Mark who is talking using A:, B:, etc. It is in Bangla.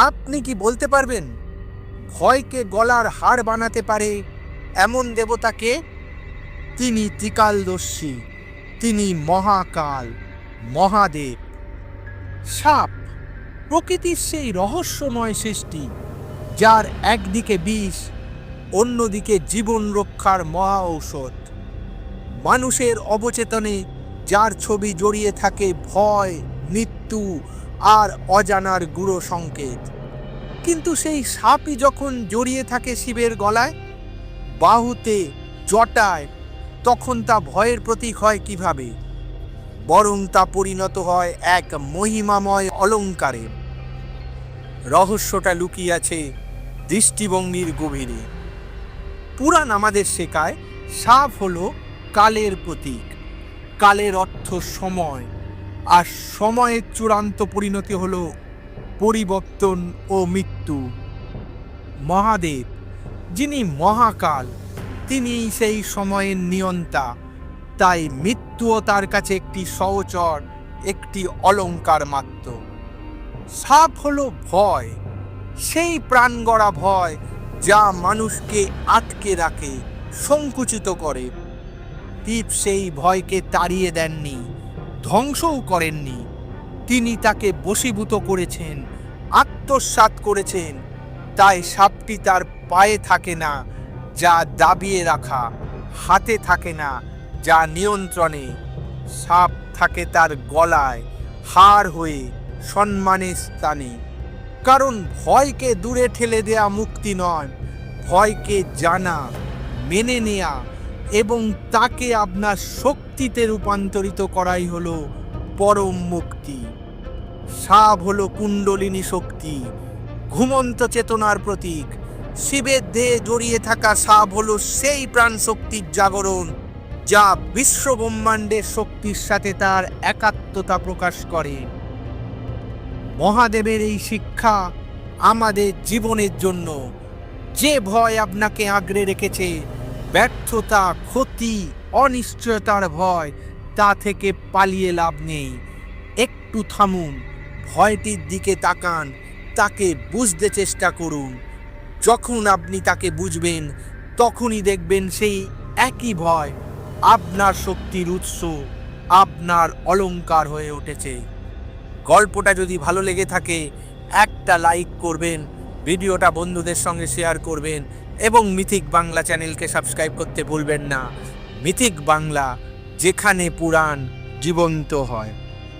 A: আপনি কি বলতে পারবেন? ভয়কে গলার হাড় বানাতে পারে এমন দেবতাকে? তিনি ত্রিকালদর্শী, তিনি মহাকাল, মহাদেব। সাপ প্রকৃতির সেই রহস্যময় সৃষ্টি, যার একদিকে বিষ, অন্যদিকে জীবন রক্ষার মহা ঔষধ। মানুষের অবচেতনে যার ছবি জড়িয়ে থাকে ভয়, মৃত্যু আর অজানার গুঁড়ো সংকেত। কিন্তু সেই সাপই যখন জড়িয়ে থাকে শিবের গলায়, বাহুতে জটায়, তখন তা ভয়ের প্রতীক হয় কীভাবে? বরং তা পরিণত হয় এক মহিমাময় অলঙ্কারে। রহস্যটা লুকিয়ে আছে দৃষ্টিভঙ্গির গভীরে। পুরাণ আমাদের শেখায়, সাপ হলো কালের প্রতীক, কালের অর্থ সময়। আর সময়ের চূড়ান্ত পরিণতি হলো পরিবর্তন ও মৃত্যু। মহাদেব, যিনি মহাকাল তিনি সেই সময়ের নিয়ন্তা। তাই মৃত্যুও তার কাছে একটি সহচর, একটি অলঙ্কার মাত্র। সাপ হল ভয়, সেই প্রাণ গড়া ভয় যা মানুষকে আটকে রাখে, সংকুচিত করে। টিপ সেই ভয়কে তাড়িয়ে দেননি ধ্বংসও করেননি। তিনি তাকে বশীভূত করেছেন, আত্মসাৎ করেছেন। তাই সাপটি তার পায়ে থাকে না, যা দাবিয়ে রাখা, হাতে থাকে না, যা নিয়ন্ত্রণে। সাপ থাকে তার গলায় হার হয়ে সম্মানের স্থানে। কারণ ভয়কে দূরে ঠেলে দেয়া মুক্তি নয়, ভয়কে জানা, মেনে নেয়া এবং তাকে আপনার শক্তিতে রূপান্তরিত করাই হলো পরম মুক্তি। সাপ হলো কুণ্ডলিনী শক্তি, ঘুমন্ত চেতনার প্রতীক। শিবের দেহে জড়িয়ে থাকা সাপ হলো সেই প্রাণ শক্তির জাগরণ, যা বিশ্ব ব্রহ্মাণ্ডের শক্তির সাথে তার একাত্মতা প্রকাশ করে। মহাদেবের এই শিক্ষা আমাদের জীবনের জন্য, যে ভয় আপনাকে আঁকড়ে রেখেছে ব্যর্থতা, ক্ষতি, অনিশ্চয়তার ভয়, তা থেকে পালিয়ে লাভ নেই। একটু থামুন, ভয়টির দিকে তাকান, তাকে বুঝতে চেষ্টা করুন। যখন আপনি তাকে বুঝবেন, তখনই দেখবেন সেই একই ভয় আপনার শক্তির উৎস, আপনার অলংকার হয়ে উঠেছে। গল্পটা যদি ভালো লেগে থাকে, একটা লাইক করবেন, ভিডিওটা বন্ধুদের সঙ্গে শেয়ার করবেন এবং মিথিক বাংলা চ্যানেলকে সাবস্ক্রাইব করতে ভুলবেন না। মিথিক বাংলা যেখানে পুরাণ জীবন্ত হয়।